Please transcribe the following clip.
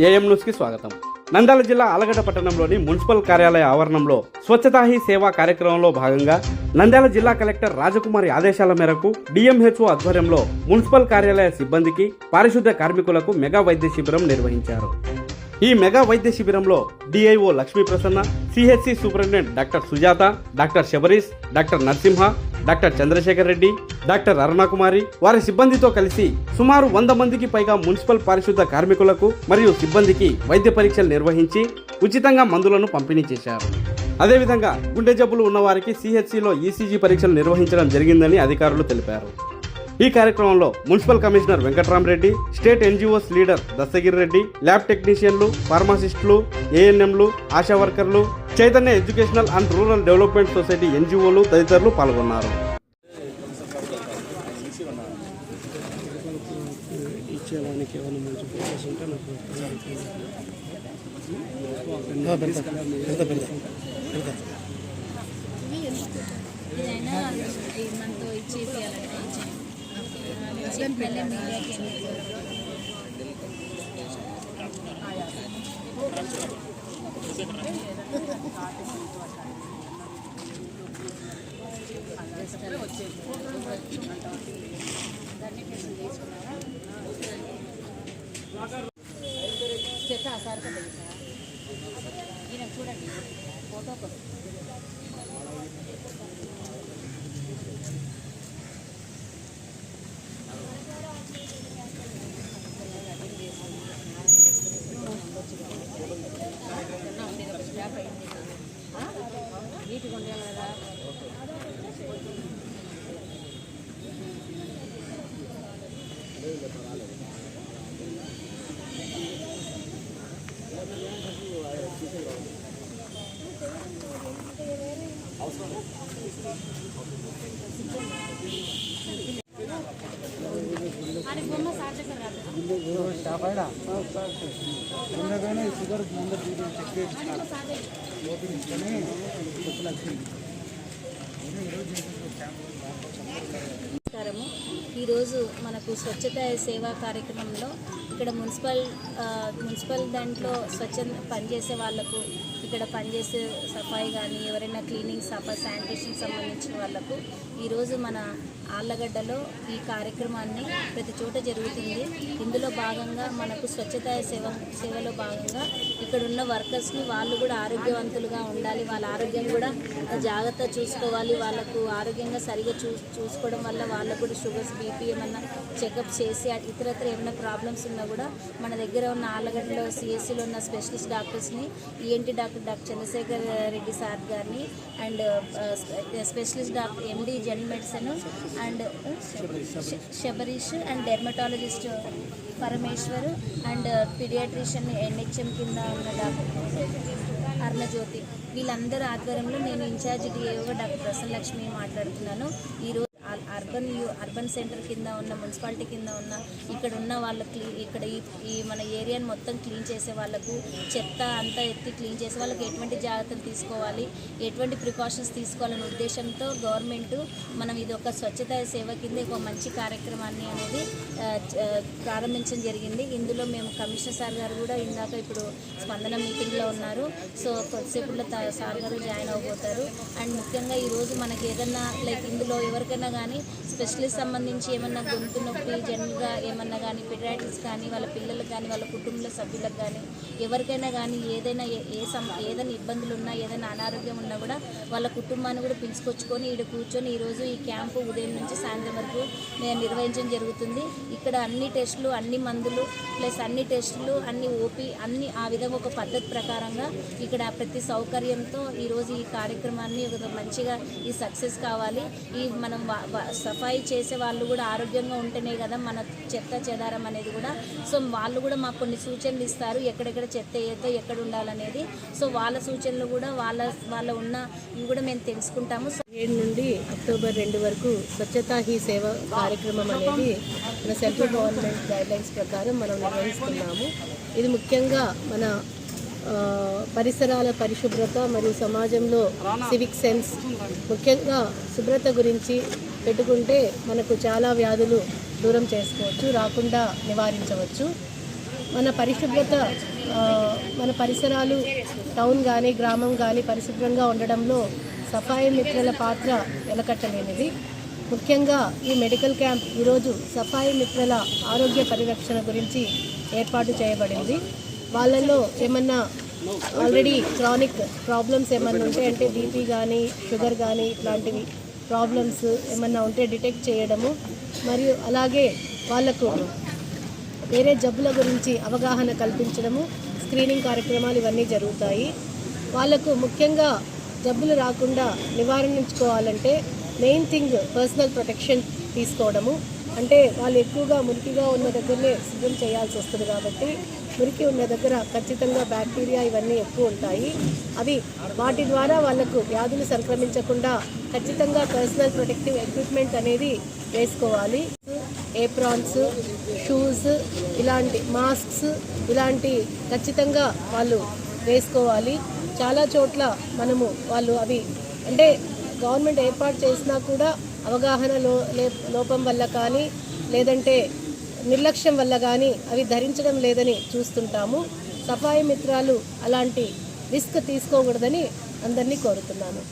AM న్యూస్కి స్వాగతం. నంద్యాల జిల్లా ఆలగడ్డ పట్టణంలోని మున్సిపల్ కార్యాలయ ఆవరణంలో స్వచ్ఛతా హీ సేవా కార్యక్రమంలో భాగంగా నంద్యాల జిల్లా కలెక్టర్ రాజకుమారి ఆదేశాల మేరకు డిఎంహెచ్ఓ ఆధ్వర్యంలో మున్సిపల్ కార్యాలయ సిబ్బందికి పారిశుద్ధ్య కార్మికులకు మెగా వైద్య శిబిరం నిర్వహించారు. ఈ మెగా వైద్య శిబిరంలో DIO Lakshmi Prasanna CHC superintendent doctor Sujatha doctor Sabarish doctor Narasimha doctor Chandrasekhar Reddy doctor Arunakumari వారి సిబ్బందితో కలిసి సుమారు వంద మందికి పైగా మున్సిపల్ పారిశుద్ధ కార్మికులకు మరియు సిబ్బందికి వైద్య పరీక్షలు నిర్వహించి ఉచితంగా మందులను పంపిణీ చేశారు. అదేవిధంగా గుండె జబ్బులు ఉన్నవారికి సిహెచ్సిలో ఈసీజీ పరీక్షలు నిర్వహించడం జరిగిందని అధికారులు తెలిపారు. ఈ కార్యక్రమంలో municipal commissioner Venkatramareddy state NGOs leader Dastagiri Reddy lab టెక్నీషియన్లు ఫార్మాసిస్టులు ఏఎన్ఎంలు ఆశా వర్కర్లు Chaitanya educational and rural development society ఎన్జిఓలు తదితరులు పాల్గొన్నారు. ఇచ్చేదానికి ఏమైనా మంచి ఉంటే నాకు మీడియాకి చెత్త సార్ ఈయన చూడండి. ఫోటో కోసం కదా ముందుగానే షుగర్ ముందు చెక్ చేయించుకున్నారు. ఓపెన్ ఇచ్చుకొని కొత్త లక్ష్మి నమస్కారము. ఈరోజు మనకు స్వచ్ఛత సేవా కార్యక్రమంలో ఇక్కడ మున్సిపల్ మున్సిపల్ దాంట్లో స్వచ్ఛంద పనిచేసే వాళ్ళకు ఇక్కడ పనిచేసే సఫాయి కానీ ఎవరైనా క్లీనింగ్ సఫా శానిటేషన్ సంబంధించిన వాళ్ళకు ఈరోజు మన ఆళ్ళగడ్డలో ఈ కార్యక్రమాన్ని ప్రతి చోట జరుగుతుంది. ఇందులో భాగంగా మనకు స్వచ్ఛత సేవ సేవలో భాగంగా ఇక్కడ ఉన్న వర్కర్స్ని వాళ్ళు కూడా ఆరోగ్యవంతులుగా ఉండాలి. వాళ్ళ ఆరోగ్యం కూడా జాగ్రత్త చూసుకోవాలి. వాళ్ళకు ఆరోగ్యంగా సరిగా చూ చూసుకోవడం వల్ల వాళ్ళకు కూడా షుగర్స్ బీపీ ఏమన్నా చెకప్ చేసి ఇతరత్ర ఏమైనా ప్రాబ్లమ్స్ ఉన్నా కూడా మన దగ్గర ఉన్న ఆళ్ళగడ్డలో సిఎస్సిలో ఉన్న స్పెషలిస్ట్ డాక్టర్స్ని ENT doctor doctor Chandrasekhar Reddy sir గారిని and specialist doctor MD general medicine and Sabarish and dermatologist Parameshwar and paediatrician NHM కింద ఉన్న డాక్టర్ అరుణజ్యోతి. వీళ్ళందరి ఆధ్వర్యంలో నేను ఇన్ఛార్జ్ డిఏఓగా డాక్టర్ ప్రసన్న లక్ష్మి మాట్లాడుతున్నాను ఈరోజు అర్బన్ అర్బన్ సెంటర్ కింద ఉన్న మున్సిపాలిటీ కింద ఉన్న ఇక్కడ ఉన్న వాళ్ళకి ఇక్కడ ఈ ఈ మన ఏరియాని మొత్తం క్లీన్ చేసే వాళ్ళకు చెత్త అంతా ఎత్తి క్లీన్ చేసే వాళ్ళకి ఎటువంటి జాగ్రత్తలు తీసుకోవాలి ఎటువంటి ప్రికాషన్స్ తీసుకోవాలనే ఉద్దేశంతో గవర్నమెంట్ మనం ఇది ఒక స్వచ్ఛత సేవ కింద ఒక మంచి కార్యక్రమాన్ని అనేది ప్రారంభించడం జరిగింది. ఇందులో మేము కమిషనర్ సార్ గారు కూడా ఇందాక ఇప్పుడు స్పందన మీటింగ్లో ఉన్నారు. సో కొద్దిసేపులో సార్ గారు జాయిన్ అవబోతారు అండ్ ముఖ్యంగా ఈరోజు మనకి ఏదన్నా లైక్ ఇందులో ఎవరికైనా కానీ స్పెషలిస్ట్ సంబంధించి ఏమన్నా గొంతు నొప్పి జనరల్గా ఏమన్నా కానీ పిడియాట్రిక్స్ కానీ వాళ్ళ పిల్లలకు కానీ వాళ్ళ కుటుంబ సభ్యులకు కానీ ఎవరికైనా కానీ ఏదైనా ఏ- సమ ఏదైనా ఇబ్బందులు ఉన్నా ఏదైనా అనారోగ్యం ఉన్నా కూడా వాళ్ళ కుటుంబాన్ని కూడా పిలుచుకొచ్చుకొని ఈడ కూర్చొని ఈరోజు ఈ క్యాంపు ఉదయం నుంచి సాయంత్రం వరకు నేను నిర్వహించడం జరుగుతుంది. ఇక్కడ అన్ని టెస్టులు అన్ని మందులు ప్లస్ అన్ని టెస్టులు అన్ని ఓపీ అన్ని ఆ విధంగా ఒక పద్ధతి ప్రకారంగా ఇక్కడ ప్రతి సౌకర్యంతో ఈరోజు ఈ కార్యక్రమాన్ని ఒక మంచిగా ఈ సక్సెస్ కావాలి. ఈ మనం వా- సఫాయి చేసే వాళ్ళు కూడా ఆరోగ్యంగా ఉంటేనే కదా మన చెత్త చెదారం అనేది కూడా. సో వాళ్ళు కూడా మాకు కొన్ని సూచనలు ఇస్తారు. ఎక్కడెక్కడ చెత్త ఏదో ఎక్కడ ఉండాలనేది. సో వాళ్ళ సూచనలు కూడా వాళ్ళ వాళ్ళ ఉన్న ఇవి కూడా మేము తెలుసుకుంటాము. ఏడు నుండి అక్టోబర్ రెండు వరకు స్వచ్ఛతా హీ సేవ కార్యక్రమం అనేది మన సెంట్రల్ గవర్నమెంట్ గైడ్లైన్స్ ప్రకారం మనం నిర్వహిస్తున్నాము. ఇది ముఖ్యంగా మన పరిసరాల పరిశుభ్రత మరియు సమాజంలో సివిక్ సెన్స్ ముఖ్యంగా శుభ్రత గురించి పెట్టుకుంటే మనకు చాలా వ్యాధులు దూరం చేసుకోవచ్చు రాకుండా నివారించవచ్చు. మన పరిశుభ్రత మన పరిసరాలు టౌన్ కానీ గ్రామం కానీ పరిశుభ్రంగా ఉండడంలో సఫాయి మిత్రుల పాత్ర వెలకట్టలేనిది. ముఖ్యంగా ఈ మెడికల్ క్యాంప్ ఈరోజు సఫాయి మిత్రుల ఆరోగ్య పరిరక్షణ గురించి ఏర్పాటు చేయబడింది. వాళ్ళలో ఏమన్నా ఆల్రెడీ క్రానిక్ ప్రాబ్లమ్స్ ఏమన్నా ఉంటే అంటే బీపీ కానీ షుగర్ కానీ ఇట్లాంటివి ప్రాబ్లమ్స్ ఏమన్నా ఉంటే డిటెక్ట్ చేయడము. మరియు అలాగే వాళ్ళకు వేరే జబ్బుల గురించి అవగాహన కల్పించడము స్క్రీనింగ్ కార్యక్రమాలు ఇవన్నీ జరుగుతాయి. వాళ్ళకు ముఖ్యంగా జబ్బులు రాకుండా నివారించుకోవాలంటే మెయిన్ థింగ్ పర్సనల్ ప్రొటెక్షన్ తీసుకోవడము. అంటే వాళ్ళు ఎక్కువగా మురికిగా ఉన్న దగ్గరనే శుభ్రం చేయాల్సి వస్తుంది కాబట్టి మురికి ఉన్న దగ్గర ఖచ్చితంగా బ్యాక్టీరియా ఇవన్నీ ఎక్కువ ఉంటాయి. అవి వాటి ద్వారా వాళ్ళకు వ్యాధులు సంక్రమించకుండా ఖచ్చితంగా పర్సనల్ ప్రొటెక్టివ్ ఎక్విప్మెంట్ అనేది వేసుకోవాలి. ఏప్రాన్స్ షూస్ ఇలాంటి మాస్క్స్ ఇలాంటి ఖచ్చితంగా వాళ్ళు వేసుకోవాలి. చాలా చోట్ల మనము వాళ్ళు అవి అంటే గవర్నమెంట్ ఏర్పాటు చేసినా కూడా అవగాహన లో లే- లోపం వల్ల కానీ లేదంటే నిర్లక్ష్యం వల్ల కానీ అవి ధరించడం లేదని చూస్తుంటాము. సఫాయి మిత్రాలు అలాంటి రిస్క్ తీసుకోకూడదని అందరినీ కోరుతున్నాను.